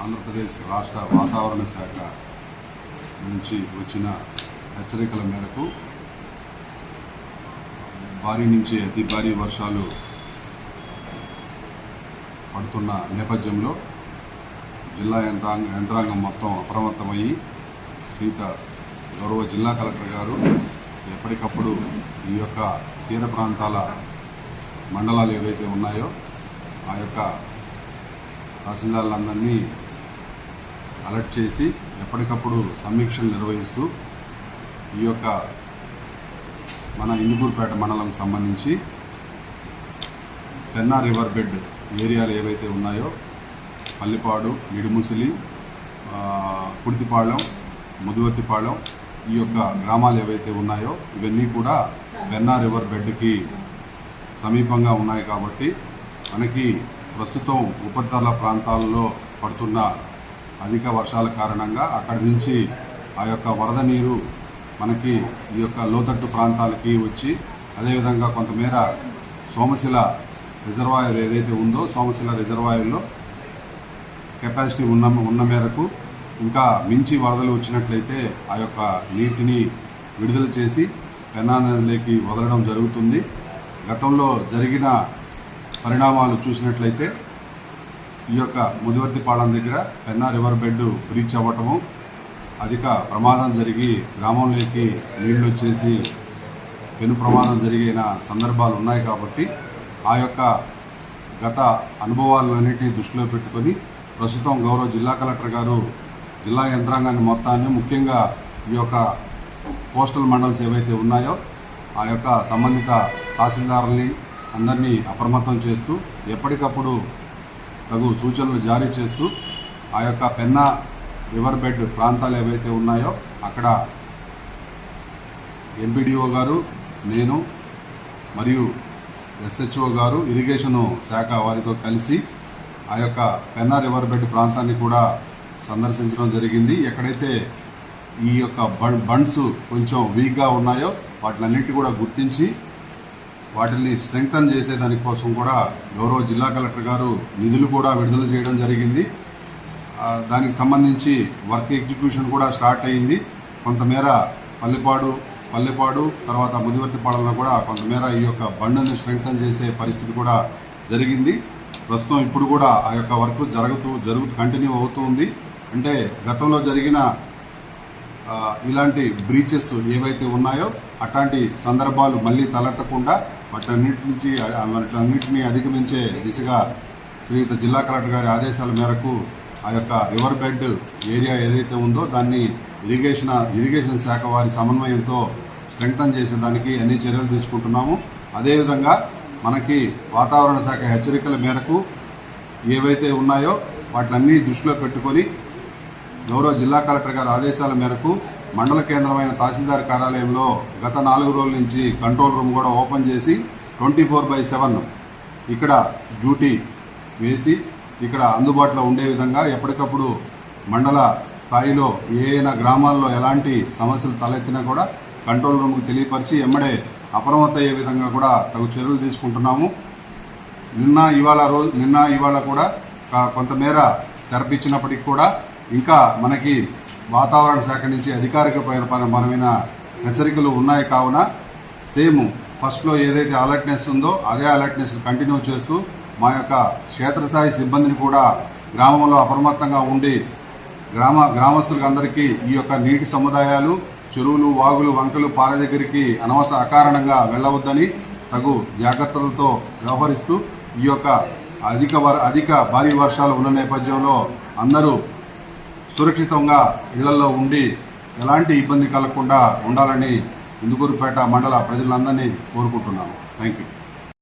ఆంధ్రప్రదేశ్ రాష్ట్ర వాతావరణ శాఖ నుంచి వచ్చిన హెచ్చరికల మేరకు భారీ నుంచి అతి భారీ వర్షాలు పడుతున్న నేపథ్యంలో జిల్లా యంత్రాంగ యంత్రాంగం మొత్తం అప్రమత్తమయ్యి శ్రీత గౌరవ జిల్లా కలెక్టర్ గారు ఎప్పటికప్పుడు ఈ యొక్క తీర ప్రాంతాల మండలాలు ఏవైతే ఉన్నాయో ఆ యొక్క తహసీల్దారులందరినీ అలర్ట్ చేసి ఎప్పటికప్పుడు సమీక్షలు నిర్వహిస్తూ ఈ యొక్క మన ఇందుకూరుపేట మండలం సంబంధించి పెన్నా రివర్ బెడ్ ఏరియాలు ఏవైతే ఉన్నాయో పల్లిపాడు నిడుముసిలి కుడితిపాళెం ముదువర్తిపాళెం ఈ యొక్క గ్రామాలు ఏవైతే ఉన్నాయో ఇవన్నీ కూడా పెన్నా రివర్ బెడ్కి సమీపంగా ఉన్నాయి కాబట్టి మనకి ప్రస్తుతం ఉపరితల ప్రాంతాల్లో పడుతున్న అధిక వర్షాల కారణంగా అక్కడి నుంచి ఆ యొక్క వరద నీరు మనకి ఈ యొక్క లోతట్టు ప్రాంతాలకి వచ్చి అదేవిధంగా కొంతమేర సోమశిల రిజర్వాయర్ ఏదైతే ఉందో సోమశిల రిజర్వాయర్లో కెపాసిటీ ఉన్న ఉన్న మేరకు ఇంకా మించి వరదలు వచ్చినట్లయితే ఆ యొక్క నీటిని విడుదల చేసి పెన్నా నదిలోకి వదలడం జరుగుతుంది. గతంలో జరిగిన పరిణామాలు చూసినట్లయితే ఈ యొక్క ముదివర్తిపాళెం దగ్గర పెన్నా రివర్ బెడ్ బ్రీచ్ అవ్వటము అధిక ప్రమాదం జరిగి గ్రామంలోకి నీళ్ళు వచ్చేసి పెను ప్రమాదం జరిగిన సందర్భాలు ఉన్నాయి కాబట్టి ఆ యొక్క గత అనుభవాలన్నింటినీ దృష్టిలో పెట్టుకొని ప్రస్తుతం గౌరవ జిల్లా కలెక్టర్ గారు జిల్లా యంత్రాంగాన్ని మొత్తాన్ని ముఖ్యంగా ఈ యొక్క కోస్టల్ మండల్స్ ఏవైతే ఉన్నాయో ఆ యొక్క సంబంధిత తహసీల్దారుల్ని అందరినీ అప్రమత్తం చేస్తూ ఎప్పటికప్పుడు తగు సూచనలు జారీ చేస్తూ ఆ యొక్క పెన్నా రివర్ బెడ్ ప్రాంతాలు ఏవైతే ఉన్నాయో అక్కడ ఎంపీడీఓ గారు నేను మరియు ఎస్హెచ్ఓ గారు ఇరిగేషన్ శాఖ వారితో కలిసి ఆ యొక్క పెన్నా రివర్ బెడ్ ప్రాంతాన్ని కూడా సందర్శించడం జరిగింది. ఎక్కడైతే ఈ యొక్క బండ్స్ కొంచెం వీక్గా ఉన్నాయో వాటిలన్నిటి కూడా గుర్తించి వాటిని స్ట్రెంగ్తన్ చేసేదాని కోసం కూడా గౌరవ జిల్లా కలెక్టర్ గారు నిధులు కూడా విడుదల చేయడం జరిగింది. దానికి సంబంధించి వర్క్ ఎగ్జిక్యూషన్ కూడా స్టార్ట్ అయింది. కొంతమేర పల్లెపాడు పల్లెపాడు తర్వాత ముదివర్తిపాడులో కూడా కొంతమేర ఈ యొక్క బండని స్ట్రెంగ్తన్ చేసే పరిస్థితి కూడా జరిగింది. ప్రస్తుతం ఇప్పుడు కూడా ఆ యొక్క వర్క్ జరుగుతూ జరుగుతూ కంటిన్యూ అవుతూ ఉంది. అంటే గతంలో జరిగిన ఇలాంటి బ్రీచెస్ ఏవైతే ఉన్నాయో అట్లాంటి సందర్భాలు మళ్ళీ తలెత్తకుండా వాటన్నిటి నుంచి వాటన్నింటినీ అధిగమించే దిశగా శ్రీయుత జిల్లా కలెక్టర్ గారి ఆదేశాల మేరకు ఆ యొక్క రివర్ బెడ్ ఏరియా ఏదైతే ఉందో దాన్ని ఇరిగేషన్ ఇరిగేషన్ శాఖ వారి సమన్వయంతో స్ట్రెంగ్తన్ చేసేదానికి అన్ని చర్యలు తీసుకుంటున్నాము. అదేవిధంగా మనకి వాతావరణ శాఖ హెచ్చరికల మేరకు ఏవైతే ఉన్నాయో వాటిలన్నీ దృష్టిలో పెట్టుకొని గౌరవ జిల్లా కలెక్టర్ గారి ఆదేశాల మేరకు మండల కేంద్రమైన తహసీల్దార్ కార్యాలయంలో గత నాలుగు రోజుల నుంచి కంట్రోల్ రూమ్ కూడా ఓపెన్ చేసి ట్వంటీ ఫోర్ బై సెవెన్ ఇక్కడ డ్యూటీ వేసి ఇక్కడ అందుబాటులో ఉండే విధంగా ఎప్పటికప్పుడు మండల స్థాయిలో ఏయైనా గ్రామాల్లో ఎలాంటి సమస్యలు తలెత్తినా కూడా కంట్రోల్ రూమ్కు తెలియపరిచి ఎమ్మడే అప్రమత్త అయ్యే విధంగా కూడా తగు చర్యలు తీసుకుంటున్నాము. నిన్న ఇవాళ రోజు నిన్న ఇవాళ కూడా కొంతమేర తెరపించినప్పటికీ కూడా ఇంకా మనకి వాతావరణ శాఖ నుంచి అధికారికమైన హెచ్చరికలు ఉన్నాయి కావున సేమ్ ఫస్ట్లో ఏదైతే అలర్ట్నెస్ ఉందో అదే అలర్ట్నెస్ కంటిన్యూ చేస్తూ మా యొక్క క్షేత్రస్థాయి సిబ్బందిని కూడా గ్రామంలో అప్రమత్తంగా ఉండి గ్రామ గ్రామస్తులందరికీ ఈ యొక్క నీటి సముదాయాలు చెరువులు వాగులు వంకలు పాల దగ్గరికి అనవసర అకారణంగా వెళ్ళవద్దని తగు జాగ్రత్తలతో వ్యవహరిస్తూ ఈ యొక్క అధిక అధిక భారీ వర్షాలు ఉన్న నేపథ్యంలో అందరూ సురక్షితంగా ఇళ్ళలో ఉండి ఎలాంటి ఇబ్బంది కలగకుండా ఉండాలని ఇందుకూరుపేట మండల ప్రజలందరినీ కోరుకుంటున్నాను థ్యాంక్ యూ